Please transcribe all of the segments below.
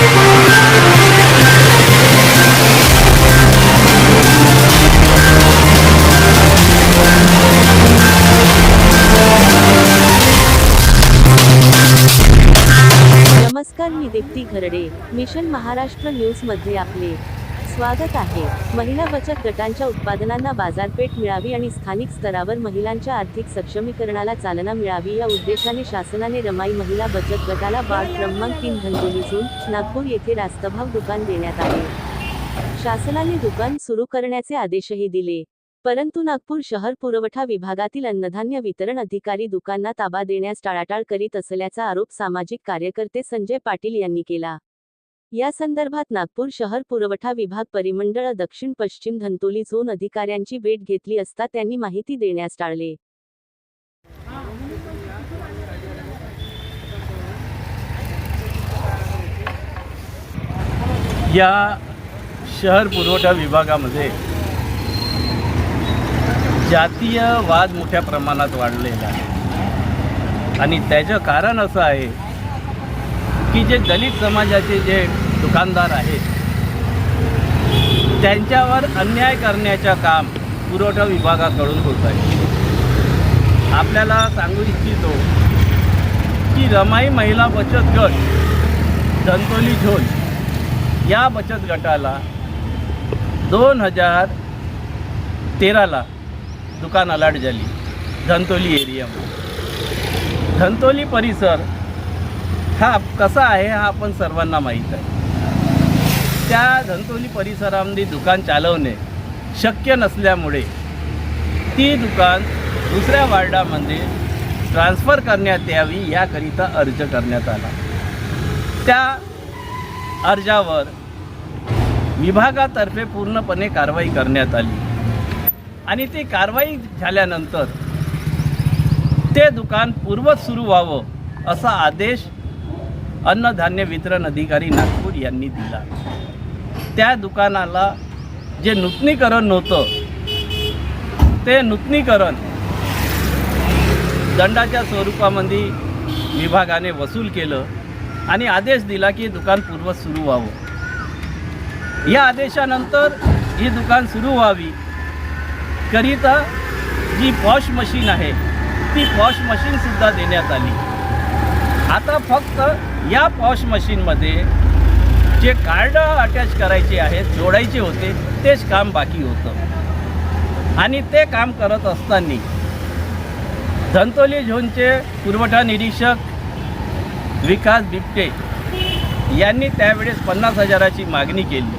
नमस्कार मी दीप्ती घरडे. मिशन महाराष्ट्र न्यूजमध्ये आपले. स्वागत आहे. महिला बचत गटांच्या उत्पादनांना बाजारपेठ मिळावी आणि स्थानिक स्तरावर महिलांच्या आर्थिक सक्षमीकरणाला चालना मिळावी या उद्देशाने शासनाने रमाई महिला बचत गटाला वार्ड क्रमांक तीन धंदोलीतून नागपूर येथे रास्तभाव दुकान देण्यात आले. शासनाने दुकान सुरू करण्याचे आदेशही दिले. परंतु नागपूर शहर पुरवठा विभागातील अन्नधान्य वितरण अधिकारी दुकानना ताबा देण्यास टाळाटाळ करीत असल्याचा आरोप सामाजिक कार्यकर्ते संजय पाटील यांनी केला. या संदर्भात नागपूर शहर पुरवठा विभाग परिमंडळ दक्षिण पश्चिम धंतोली झोन अधिकाऱ्यांची भेट घेतली असता त्यांनी माहिती देण्यास टाळले. या शहर पुरवठा विभागामध्ये जातीय वाद मोठ्या प्रमाणात वाढलेला आहे. आणि त्याचं कारण असं आहे की जे दलित समाजाचे जे दुकानदार आहेत त्यांच्यावर अन्याय करण्याचं काम पुरवठा विभागाकडून होत आहे. आपल्याला सांगू इच्छितो की रमाई महिला बचत गट दंतोली झोन या बचत गटाला दोन हजार तेराला दुकान अलाट झाली धंतोली एरियामध्ये. धंतोली परिसर हा कसा आहे हा आपण सर्वांना माहीत आहे. त्या धंतोली परिसरामध्ये दुकान चालवणे शक्य नसल्यामुळे ती दुकान दुसऱ्या वार्डामध्ये ट्रान्स्फर करण्यात यावी याकरिता अर्ज करण्यात आला. त्या अर्जावर विभागातर्फे पूर्णपणे कारवाई करण्यात आली. आणि ती कारवाई झाल्यानंतर ते दुकान पूर्वत सुरू व्हावं असा आदेश अन्नधान्य वितरण अधिकारी नागपूर यांनी दिला. त्या दुकानाला जे नूतनीकरण नव्हतं ते नूतनीकरण दंडाच्या स्वरूपामध्ये विभागाने वसूल केलं आणि आदेश दिला की दुकान पूर्व सुरू व्हावं. या आदेशानंतर ही दुकान सुरू व्हावी. करिता जी पॉश मशीन आहे ती पॉश मशीनसुद्धा देण्यात आली. आता फक्त या पॉश मशीनमध्ये जे कार्ड अटॅच करायचे आहेत जोडायचे होते तेच काम बाकी होतं. आणि ते काम करत असताना धंतोली झोनचे पुरवठा निरीक्षक विकास बिबटे यांनी त्यावेळेस पन्नास हजाराची मागणी केली.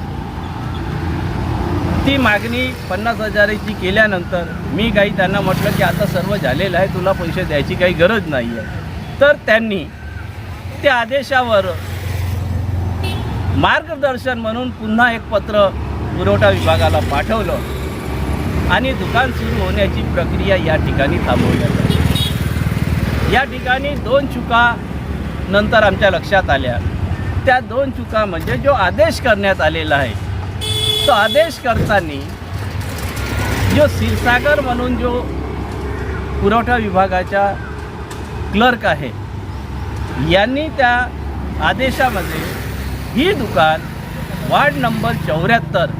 ती मागणी पन्नास हजाराची केल्यानंतर मी काही त्यांना म्हटलं की आता सर्व झालेलं आहे तुला पैसे द्यायची काही गरज नाही आहे तर त्यांनी त्या आदेशावर. मार्गदर्शन म्हणून पुन्हा एक पत्र पुरवठा विभागाला पाठवलं. आणि दुकान सुरू होण्याची प्रक्रिया या ठिकाणी थांबवण्यात आली. या ठिकाणी दोन चुका नंतर आमच्या लक्षात आल्या. त्या दोन चुका म्हणजे जो आदेश करण्यात आलेला आहे तो आदेश करताना जो क्षीरसागर म्हणून जो पुरवठा विभागाचा क्लर्क आहे यांनी त्या आदेशामध्ये ही दुकान वार्ड नंबर चौऱ्याहत्तर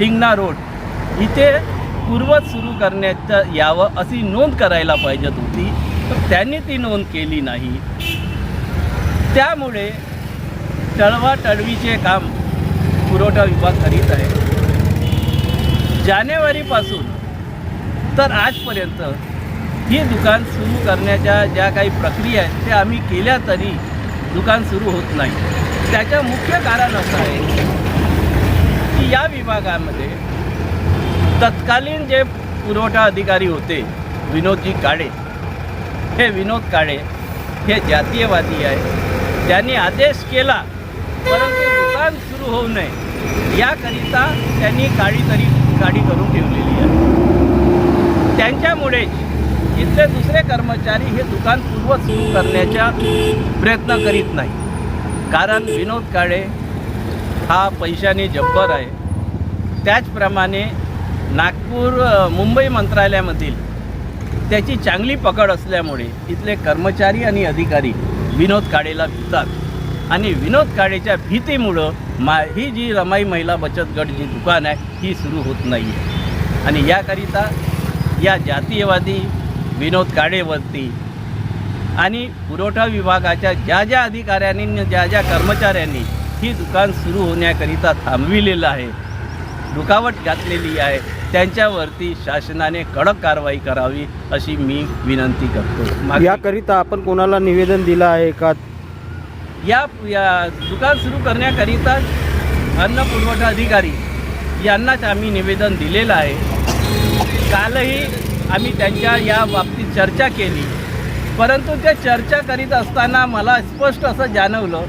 हिंगणा रोड इथे पूर्वत सुरू करण्याचं यावं अशी नोंद करायला पाहिजेत होती. तर त्यांनी ती नोंद केली नाही. त्यामुळे टळवाटळवीचे काम पुरवठा विभाग करीत आहे. जानेवारीपासून तर आजपर्यंत ही दुकान सुरू करण्याच्या ज्या काही प्रक्रिया आहेत त्या आम्ही केल्या तरी दुकान सुरू होत नाही. त्याचं मुख्य कारण असं आहे की या विभागामध्ये तत्कालीन जे पुरवठा अधिकारी होते विनोदजी काळे हे विनोद काळे हे जातीयवादी आहे त्यांनी आदेश केला परंतु दुकान सुरू होऊ नये याकरिता त्यांनी काळी तरी गाडी करून ठेवलेली आहे. त्यांच्यामुळेच इथले दुसरे कर्मचारी हे दुकान पूर्व सुरू करण्याचा प्रयत्न करीत नाही. कारण विनोद काळे हा पैशाने जब्बर आहे. त्याचप्रमाणे नागपूर मुंबई मंत्रालयामधील त्याची चांगली पकड असल्यामुळे इथले कर्मचारी आणि अधिकारी विनोद काळेला भितात आणि विनोद काळेच्या भीतीमुळं मा ही जी रमाई महिला बचत गट जी दुकान आहे ही सुरू होत नाही आहे आणि याकरिता या जातीयवादी विनोद काळेवरती आणि पुरवठा विभागाच्या ज्या ज्या अधिकाऱ्यांनी ज्या ज्या कर्मचाऱ्यांनी ही दुकान सुरू होण्याकरिता थांबविलेलं आहे रुकावट घातलेली आहे त्यांच्यावरती शासनाने कडक कारवाई करावी अशी मी विनंती करतो. याकरिता आपण कोणाला निवेदन दिलं आहे का? या या दुकान सुरू करण्याकरिता अन्न पुरवठा अधिकारी यांनाच आम्ही निवेदन दिलेलं आहे. कालही आम्ही त्यांच्या या बाबतीत चर्चा केली. परंतु त्या चर्चा करीत असताना मला स्पष्ट असं जाणवलं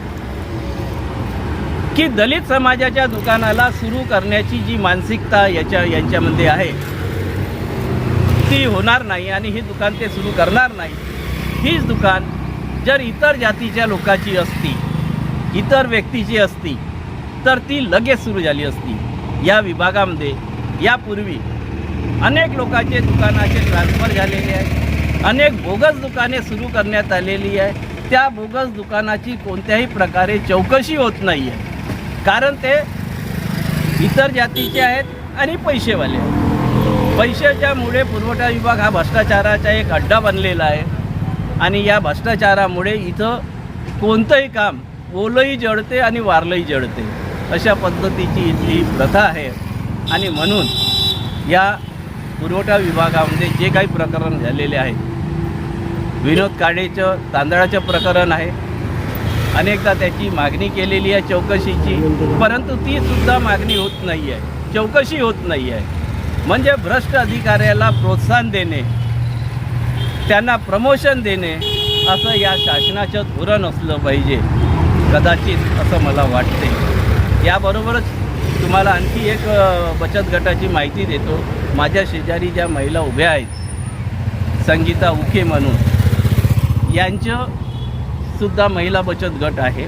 की दलित समाजाच्या दुकानाला सुरू करण्याची जी मानसिकता याच्या यांच्यामध्ये आहे ती होणार नाही आणि ही दुकान ते सुरू करणार नाही. हीच दुकान जर इतर जातीच्या लोकाची असती इतर व्यक्तीची असती तर ती लगेच सुरू झाली असती. या विभागामध्ये यापूर्वी अनेक लोकांचे दुकानाचे ट्रान्सफर झालेले आहे अनेक बोगस दुकाने सुरू करण्यात आलेली आहे त्या बोगस दुकानाची कोणत्याही प्रकारे चौकशी होत नाही आहे कारण ते इतर जातीचे आहेत आणि पैसेवाले आहेत. पैशाच्यामुळे पुरवठा विभाग हा भ्रष्टाचाराचा एक अड्डा बनलेला आहे. आणि या भ्रष्टाचारामुळे इथं कोणतंही काम ओलंही जळते आणि वारलंही जळते अशा पद्धतीची इथली प्रथा आहे. आणि म्हणून या पुरवठा विभागामध्ये जे काही प्रकरण झालेले आहे विनोद काडेचं तांदळाचं प्रकरण आहे अनेकदा त्याची मागणी केलेली आहे चौकशीची परंतु ती सुद्धा मागणी होत नाही आहे चौकशी होत नाही आहे म्हणजे भ्रष्ट अधिकाऱ्याला प्रोत्साहन देणे त्यांना प्रमोशन देणे असं या शासनाचं धोरण असलं पाहिजे कदाचित असं मला वाटते याबरोबरच तुम्हाला आणखी एक बचत गटाची माहिती देतो. माझ्या शेजारी ज्या महिला उभ्या आहेत संगीता उके म्हणून यांचंसुद्धा महिला बचत गट आहे.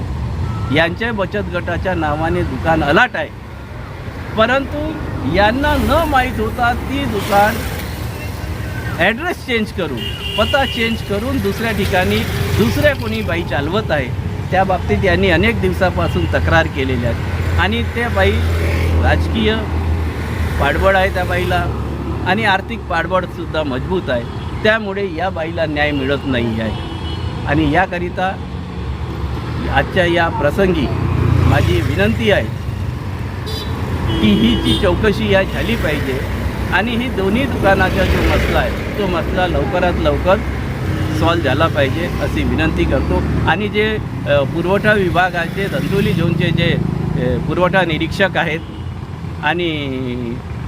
यांच्या बचत गटाच्या नावाने दुकान अलाट आहे. परंतु यांना न माहीत होता ती दुकान ॲड्रेस चेंज करून पत्ता चेंज करून दुसऱ्या ठिकाणी दुसऱ्या कोणी बाई चालवत आहे. त्या बाबतीत यांनी अनेक दिवसापासून तक्रार केलेल्या आहेत. आणि त्या बाई राजकीय पाठबळ आहे त्या बाईला. आणि आर्थिक पाठबळसुद्धा मजबूत आहे. त्यामुळे या बाईला न्याय मिळत नाही आहे. आणि याकरिता आजच्या या प्रसंगी माझी विनंती आहे की ही जी चौकशी या झाली पाहिजे आणि ही दोन्ही दुकानाचा जो मसला आहे तो मसला लवकरात लवकर सॉल्व झाला पाहिजे अशी विनंती करतो. आणि जे पुरवठा विभागाचे धंदोली झोनचे जे पुरवठा निरीक्षक आहेत आणि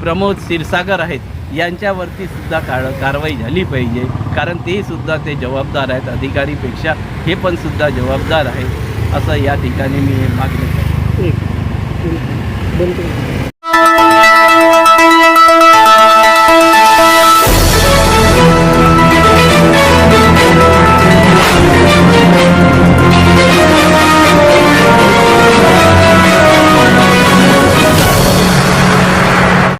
प्रमोद क्षीरसागर आहेत यांच्यावरती सुद्धा काळ कारवाई झाली पाहिजे. कारण ते सुद्धा ते जबाबदार आहेत अधिकारीपेक्षा हे पण सुद्धा जबाबदार आहेत असं या ठिकाणी मी मागणी करतो.